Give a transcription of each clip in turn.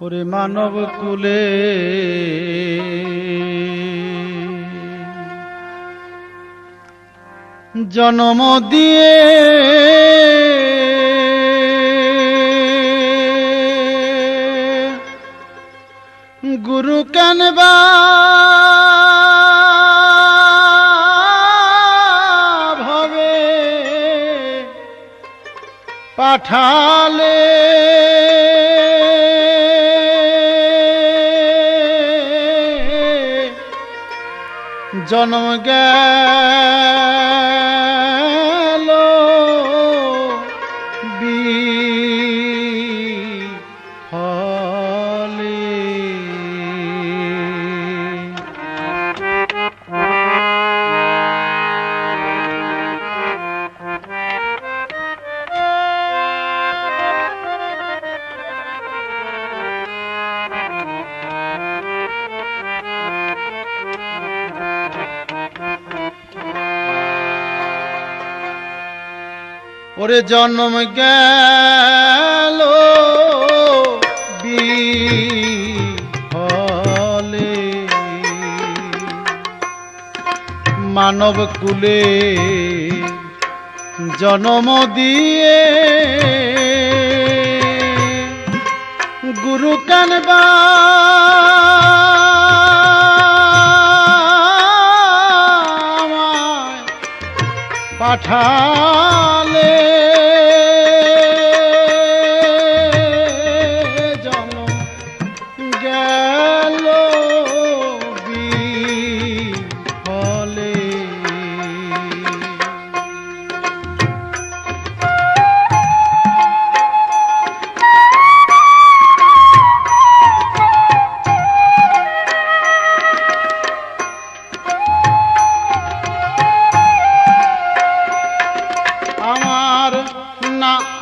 ওরে মানব কুলে। জনম দিয়ে গুরু কানবা। ভবে পাঠালে জন্ম গেল ওরে জন্ম গেল বিফলে মানব কুলে জনম দিয়ে গুরু কানবা আমায় গেল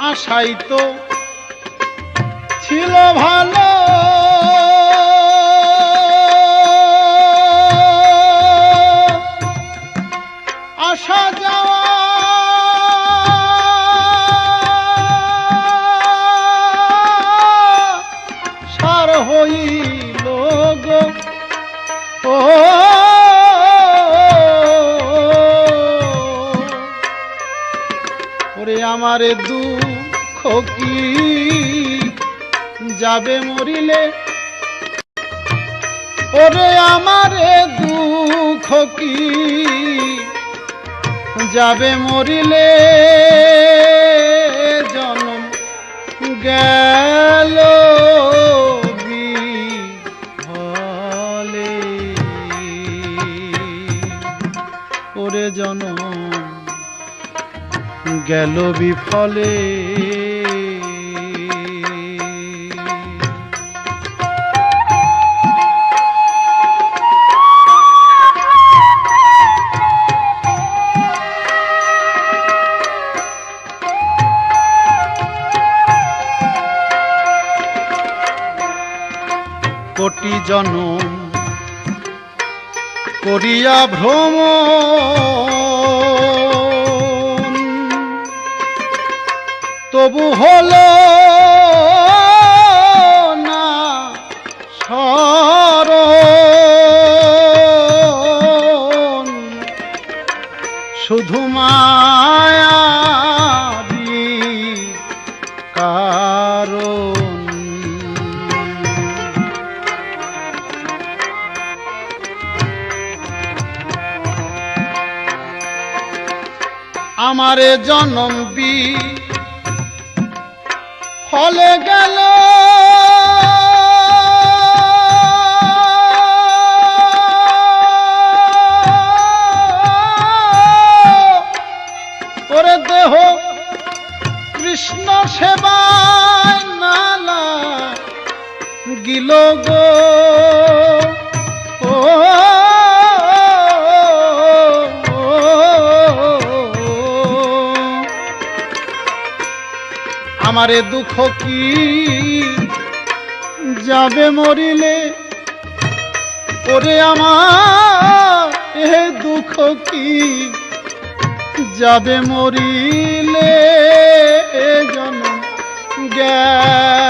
আশাই তো ছিল ভালো। ও ওরে আমারে দুঃখ কি যাবে মরিলে? ওরে আমারে দুঃখ কি যাবে মরিলে জনম গেল বিফলে ওরে জনম গেল বিফলে। জনম করিয়া ভ্রম তবু হলো আমারে জনম বি। ফলে গেল আমারে দুঃখ কি? যাবে মরিলে ওরে আমার এ দুঃখ কি? যাবে মরিলে জন্ম গেল।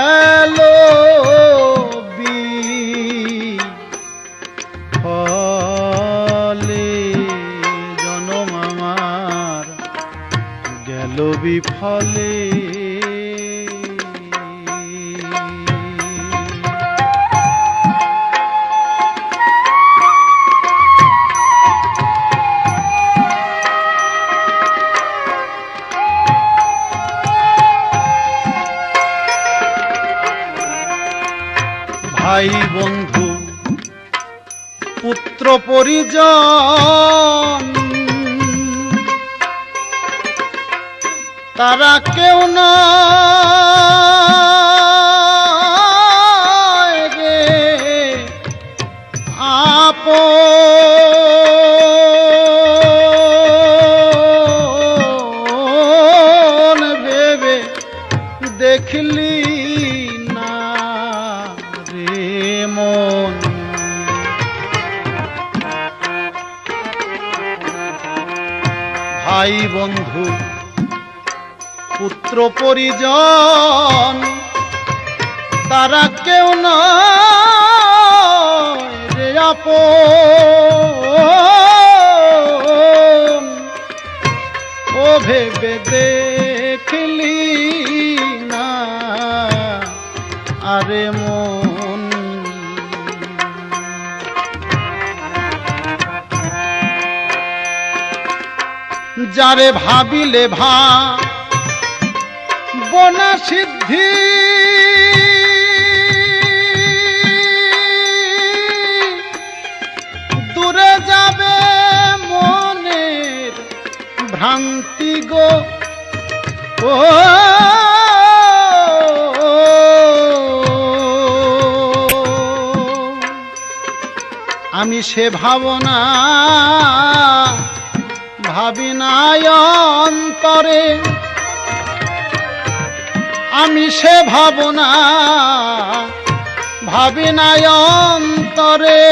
পরিজন। তারা কেউ না দেখলি না রে মন। ভাই বন্ধু পুত্র পরিজন তারা কেউ না রে ও ভেবে দেখলি না আরে মন যারে ভাবিলে ভা বনা সিদ্ধি। দূরে যাবে মনের ভ্রান্তি গো। ও আমি সে ভাবনা অন্তরে। আমি সে ভাবনা ভাবি নাই অন্তরে।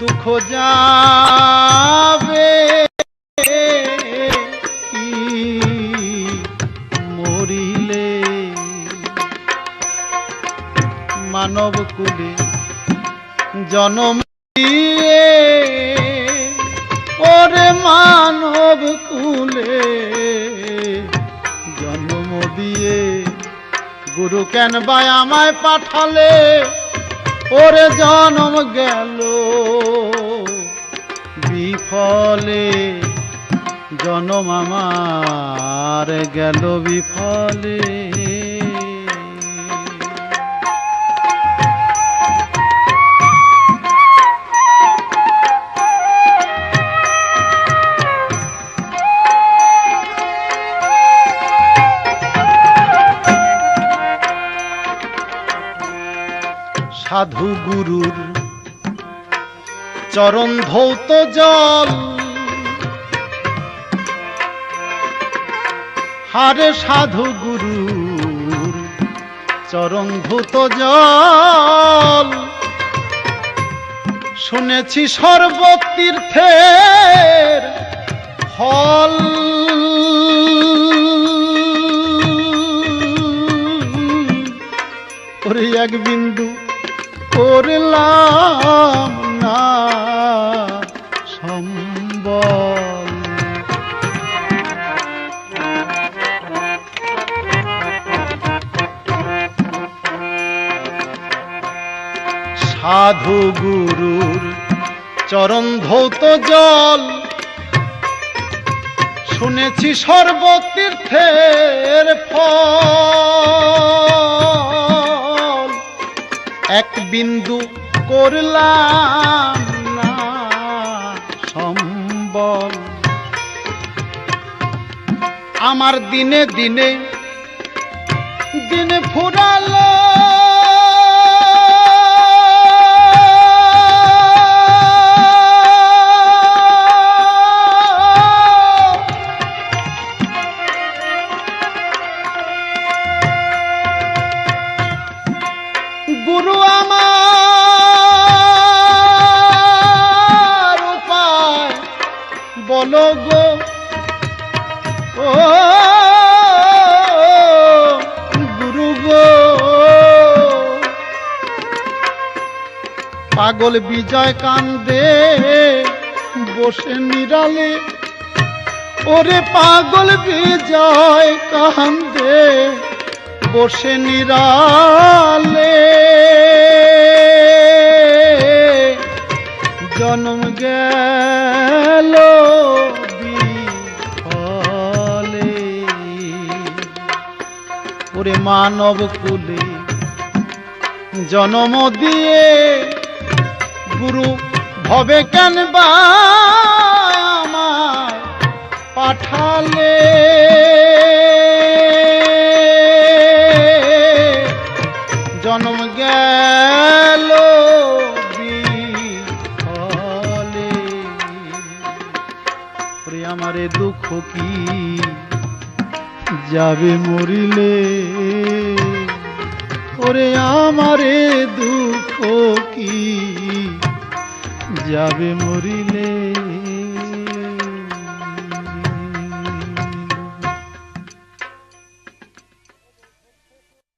দুঃখ যাবে মরিলে মানব কুলে জনম দিয়ে ওরে মানব কুলে। জন্ম দিয়ে গুরু কেন বা আমায় পাঠালে? ওরে জনম গেল। বিফলে জনম আমার গেল বিফলে। সাধু গুরুর চরণ ধৌত জল। হারে সাধু গুরুর চরণ ধৌত জল। শুনেছি সর্বতীর্থের ফল। ওরে এক বিন্দু করলাম না সম্বল। সাধু গুরুর চরণ ধৌত জল। শুনেছি সর্বতীর্থের ফল। এক বিন্দু করলাম না সম্বল। আমার দিনে দিনে দিনে ফুরালো পাগল বিজয় কান্দে, বসে নিরালে। ওরে পাগল বিজয় কান্দে, বসে নিরালে। জন্ম গেল ওরে মানব কুলে জনম দিয়ে গুরু ভবে কেন বা পাঠালে? জন্ম গেল ওরে আমারে দুঃখ কি যাবে মরিলে? ওরে আমারে দুঃখ কি যাবে মরিলে